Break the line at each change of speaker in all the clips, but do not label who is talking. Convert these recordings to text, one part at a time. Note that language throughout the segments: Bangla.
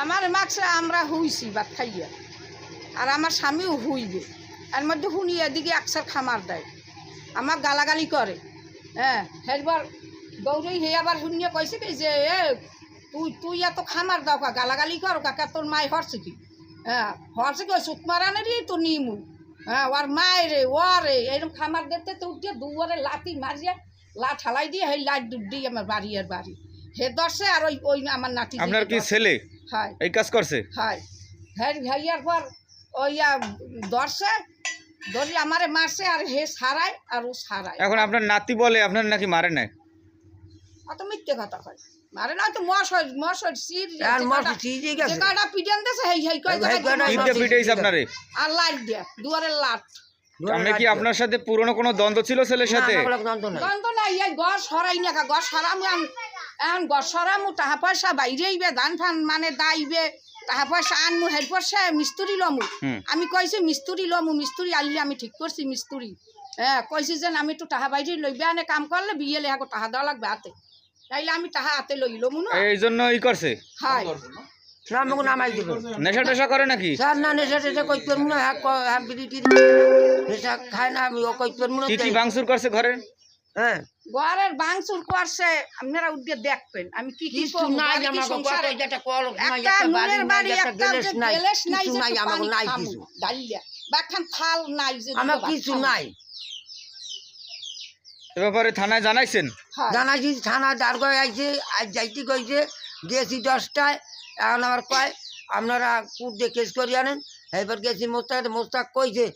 আমার মাকসে আমরা হুইছি, ভাত খাইয়া। আর আমার স্বামীও হুইবে। এর মধ্যে শুনি এদিকে একসার খামার দেয়। আমার গালাগালি করে। হ্যাঁ হেরবার গৌরী হে আবার শুনিয়ে কইছে কি যে, এ, তুই তুই এত খামার দাও কা, গালাগালি কর কাকা তোর মাই হরছে কি? হ্যাঁ হরছে কি? ওই সুত মারানেরই তো নিমু। হ্যাঁ ওর মায় রে, ও রে এরকম খামার দেখতে তো উঠিয়ে দুয়ারে লাতি মারিয়ে লা ঠালাই দিয়ে সেই লাইট ডুব দিয়ে আমার বাড়ি আর বাড়ি। হে দর্শে আর ওই ওই আমার নাতি
আপনার কি ছেলে?
হয়।
এই কাজ করছে?
হয়। হ্যাঁ ভাইয়ার পর ওই দর্শে ধরি আমারে মারছে আর হে সারায় আর ও সারায়।
এখন আপনার নাতি বলে আপনার নাকি মারে নাই?
অত মিথ্যে কথা কয়। মারে না তো মশাই মশাই সির
আর মাস সিজে গেছে?
যেটা পিটেন দেছে হেই হেই কয়
আপনারে?
আর লাইট দিয়া দুয়ারে লাট।
আপনি কি আপনার সাথে পুরনো কোনো দ্বন্দ্ব ছিল ছেলের সাথে?
গন্ধ নাই। এই ঘর সরাই না কা ঘর সরামু এখন ঘর সরামু টাকা পয়সা বাইরেইবে ধান ফান মানে দাইবে টাকা পয়সা আনমু হেরপর সে মিস্ত্রি লমু। আমি কইছি মিস্ত্রি লমু মিস্ত্রি আনলে আমি ঠিক করছি মিস্ত্রি। হ্যাঁ কইছি যে আমি একটু টাকা বাইরে লইবে আনে কাম করলে বিয়ে লেহাকে টাকা দেওয়া লাগবে হাতে। তাইলে আমি টাকা হাতে লই লমু না?
এই জন্য ই করছে?
নামাই দিব।
নেশা টেশা করে নাকি?
স্যার না নেশা টেশা কই করব না হ্যাঁ হ্যাঁ বিড়ি টিড়ি নেশা খায় না আমি ও কই করব না
কি কি ভাঙচুর করছে ঘরে?
হ্যাঁ।
ঘরের বাংচুর করছে আপনারা উঠে দেখবেন। আমি কি কি
কিছু নাই আমাকে কত একটা কল নাই
একটা
একটা
নুনের বাড়ি
একটা
একটা যে গেলেস নাই যে
নাই আমাকে নাই কিছু।
ডালিয়া বা একখান থাল নাই যে
আমার
দুটো ভাত
কিছু নাই।
এ ব্যাপারে থানায় জানাইছেন?
জানাইছি থানা দারগায় আইছে আজ যাইতে কইছে গেছি দশটায় এখন আমার কয় আপনারা কুট দিয়ে কেস করে আনেন এবার গেছি মোস্তাক মোস্তাক কইছে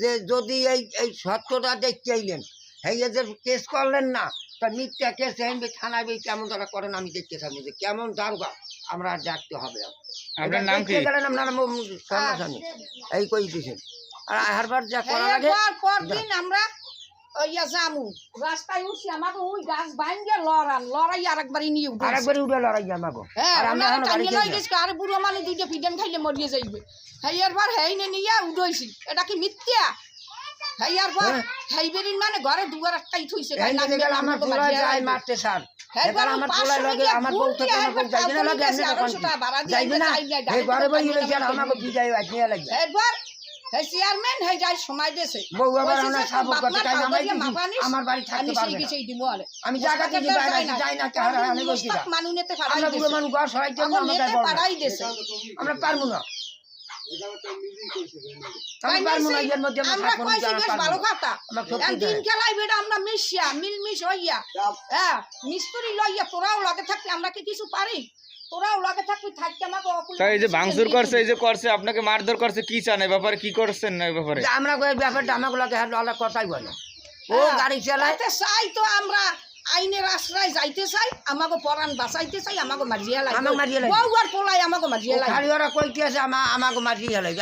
যে যদি এই এই সত্যটা দেখতে আইলেন এই যে কেস করলেন না তা মিথ্যা কেস আনবে থানায় বই কেমন তারা করেন আমি দেখতে থাকব যে কেমন দারগা আমরা দেখতে হবে
আপনার নাম কি?
গেলেন আপনারা মো- মো- সামনাসামনি এই কই দিয়েছেন আর হারবার যা করা লাগে
পরদিন আমরা জামু রাস্তায় উঠছি আমাকে ওই গাছ বাইঙ্গে লড়ান লড়াই আরেকবারই নিয়ে উঠে
আরেকবারই উঠে লড়াই আমাকে।
হ্যাঁ
আর আমরা
লই গেছি আর বুড়ো মানে দুইটা পিডেন খাইলে মরিয়ে যাইবে। পর হেই নিয়ে উঠইছি। এটা কি মিথ্যা? হেয়ার পর
হ্যাঁ।
হেইবেরিন মানে ঘরে দুয়ার একটাই থইছে
এই দিকে গেলে আমার পোলা যায় মারতে সার এবার আমার পোলা লাগে আমার বউ থেকে আমার বউ যাইবে না লাগে এমনি তখন। যাইবে না। এই ঘরে বই রয়েছে আর আমাকে বিদায় আজকে লাগে
এরপর হে চেয়ারম্যান হে যাই সময় দেছে
বউ আবার
কইছে
সাপোর্ট করতে
বাপমার
চাই আমার বাড়ি থাকতে
আমি
পারবে না।
কিছুই দিব আলে।
আমি জায়গা থেকে যাই না যাই। আমি
মানুনেতে
আমরা। মানুষ ঘর সরাই জন্য আমরা না।
তোরাও লাগে থাকলে আমরা কি কিছু পারি? তোরাও লাগে থাকবি থাকতে আমাকে
তাই যে ভাঙচুর করছে এই যে করছে আপনাকে মারধর করছে কি চান এই ব্যাপারে কি করছেন না এই ব্যাপারে?
আমরা ব্যাপারটা আমাকে লাগে হ্যাঁ আলাদা কথাই বলে। ও
হ্যাঁ,
গাড়ি চালায়।
চাই তো আমরা। আইনের আশ্রয় যাইতে চাই আমাকে পরাণ বাঁচাইতে চাই আমাকে মারিয়া লাগে
আমাকে মারিয়া লাগে।
বউ আর পোলাই আমাকে মারিয়া লাগে
কইতে আছে আমা আমাকে মারিয়ে লাগে